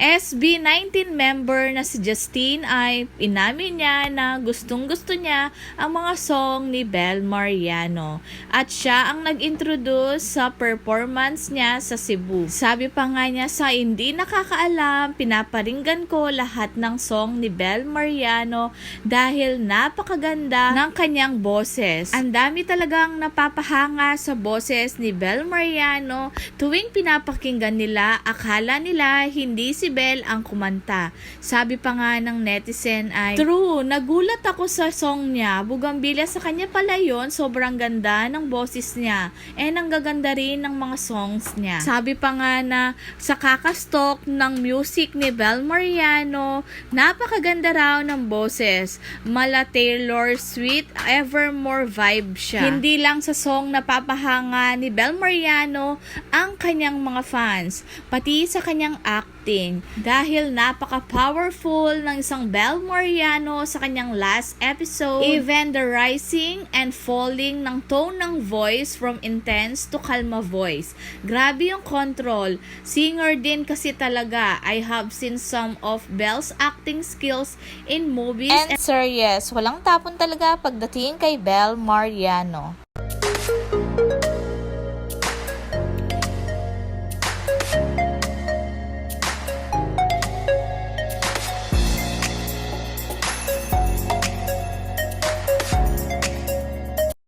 SB19 member na si Justine ay inamin niya na gustong gusto niya ang mga song ni Bel Mariano at siya ang nag-introduce sa performance niya sa Cebu. Sabi pa nga niya sa hindi nakakaalam, pinaparinggan ko lahat ng song ni Bel Mariano dahil napakaganda ng kanyang boses. Ang dami talagang napapahanga sa boses ni Bel Mariano tuwing pinapakinggan nila, akala nila hindi si Bel ang kumanta. Sabi pa nga ng netizen ay, True, nagulat ako sa song niya. Bugambila sa kanya pala yon sobrang ganda ng boses niya. And ang gaganda rin ng mga songs niya. Sabi pa nga na sa kakastok ng music ni Bel Mariano, napakaganda raw ng boses. Mala Taylor Sweet, Evermore vibe siya. Hindi lang sa song napapahanga ni Bel Mariano ang kanyang mga fans, pati sa kanyang acting. Dahil napaka-powerful ng isang Bel Mariano sa kanyang last episode, even the rising and falling ng tone ng voice from intense to kalma voice. Grabe yung control. Singer din kasi talaga. I have seen some of Bel's acting skills in movies And sir, yes, walang tapon talaga pagdating kay Bel Mariano.